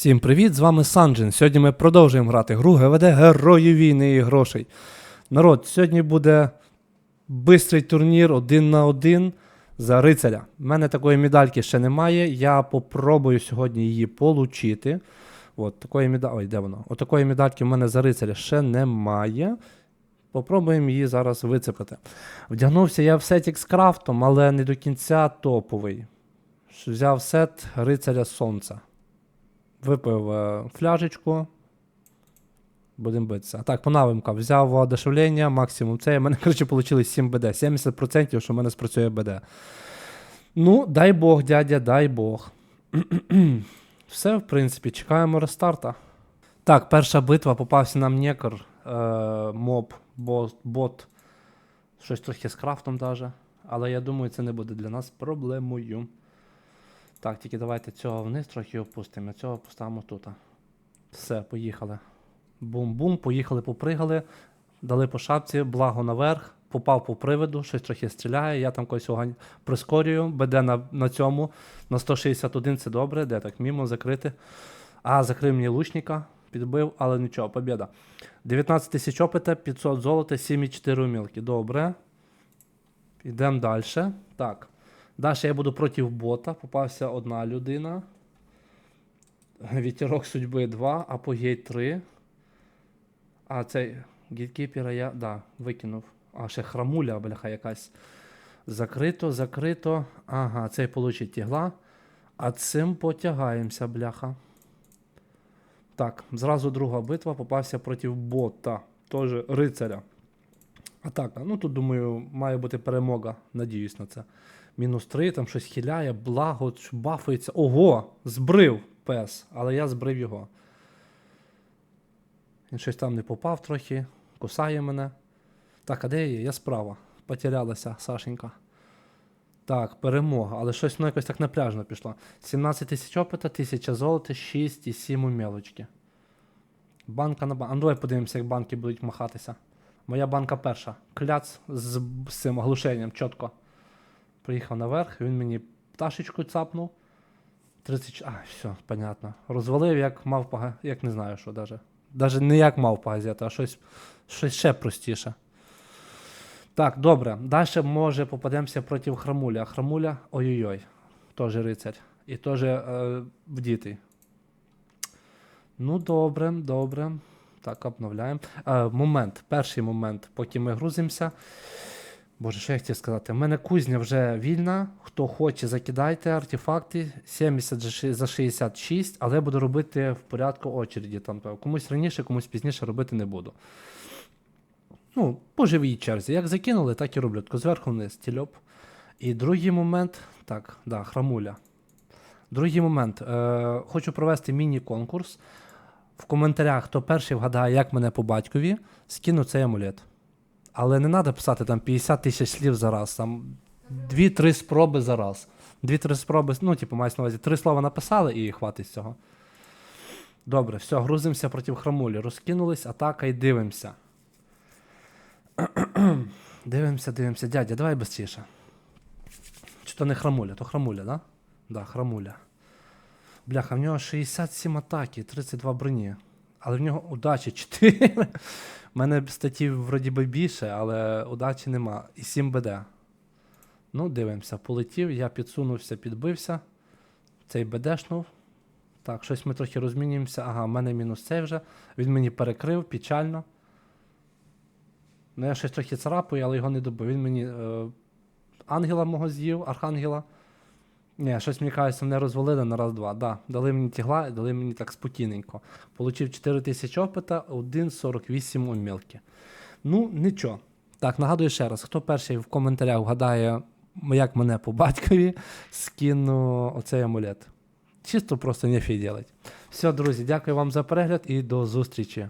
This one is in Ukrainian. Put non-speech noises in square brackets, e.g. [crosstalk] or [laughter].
Всім привіт! З вами Санджин. Сьогодні ми продовжуємо грати гру ГВД Герої війни і грошей. Народ, сьогодні буде бистрий турнір один на один за рицаря. У мене такої медальки ще немає. Я попробую сьогодні її получити. От такої меда... Ой, де воно? От медальки в мене за рицаря ще немає. Попробуємо її зараз вицепити. Вдягнувся я в сетік з крафтом, але не до кінця топовий. Взяв сет рицаря сонця. Випив е, фляжечку. Будемо битися. Так, по навимкам. Взяв воодушевлення, максимум це. У мене, коротше, вийшло 7 БД. 70%, що в мене спрацює БД. Ну, дай Бог, дядя, дай Бог. [clears throat] Все, в принципі, чекаємо рестарта. Так, перша битва попався нам некор, е, моб, бот, бот. Щось трохи з крафтом даже. Але я думаю, це не буде для нас проблемою. Так, тільки давайте цього вниз трохи опустимо, цього поставимо тут. Все, поїхали. Бум-бум, поїхали, попригали, дали по шапці, благо наверх, попав по приводу, щось трохи стріляє, я там когось огонь прискорюю, БД на, на цьому, на 161 це добре, де так, мімо закрити. А, закрив мені лучника, підбив, але нічого, побіда. 19 тисяч опита, 500 золота, 7,4 умілки. Добре. Йдемо далі. Так. Далі я буду проти бота. Попався одна людина. Вітерок судьби 2, апогей 3. А, цей гейткіпера я. Да, викинув. А, ще храмуля, бляха, якась. Закрито, закрито. Ага, цей получить тігла. А цим потягаємося, бляха. Так, зразу друга битва попався проти бота. Теж рицаря. Атака. Ну тут, думаю, має бути перемога. Надіюсь на це. Мінус 3, там щось хиляє, благо, бафається. Ого! Збрив пес, але я збрив його. Він щось там не попав трохи, кусає мене. Так, а де я є? Я справа. Потерялася Сашенька. Так, перемога, але щось воно якось так напряжно пішло. 17 тисяч опита, 1000 золота, 6 і 7 умілочки. Банка на банк. А ну давай подивимося, як банки будуть махатися. Моя банка перша. Кляц з, з цим оглушенням, чітко. Приїхав наверх, він мені пташечку цапнув. 30. А, все, понятно. Розвалив, як мавпа, як не знаю, що даже. Даже не як мавпа газета, а щось, щось ще простіше. Так, добре. Далі може попадемося проти храмуля. Храмуля, ой-ой-ой, теж рицарь. І теж е, вдітий. Ну, добре, добре. Так, обновляємо. Е, момент, перший момент, поки ми грузимося. Боже, що я хотів сказати? У мене кузня вже вільна. Хто хоче, закидайте артефакти. 70 за 66, але буду робити в порядку очереді. Там, комусь раніше, комусь пізніше робити не буду. Ну, по живій черзі. Як закинули, так і роблю. Тако зверху вниз, тільоп. І другий момент. Так, да, храмуля. Другий момент. Е, хочу провести міні-конкурс. В коментарях, хто перший вгадає, як мене по батькові, скину цей амулет. Але не треба писати там 50 тисяч слів за раз, там 2-3 спроби за раз. 2-3 спроби, ну, типу, мається на увазі, три слова написали і хватить цього. Добре, все, грузимося проти храмулі. Розкинулись, атака і дивимося. [clears throat] дивимося, дивимося. Дядя, давай швидше. Чи то не храмуля, то храмуля, да? Да, храмуля. Бляха, в нього 67 атаки, 32 броні. Але в нього удачі 4. У мене статті вроді би більше, але удачі нема. І 7 БД. Ну, дивимося, полетів, я підсунувся, підбився. Цей БДшнув. Так, щось ми трохи розмінюємося. Ага, в мене мінус цей вже. Він мені перекрив, печально. Ну, я щось трохи царапаю, але його не добив. Він мені е, ангела мого з'їв, архангела. Ні, щось мені кажеться, не розвалили на раз-два. Да, дали мені тігла дали мені так спокійненько. Получив 4 тисячі опита, 1,48 умілки. Ну, нічого. Так, нагадую ще раз, хто перший в коментарях вгадає, як мене по батькові, скину оцей амулет. Чисто просто не делать. Все, друзі, дякую вам за перегляд і до зустрічі.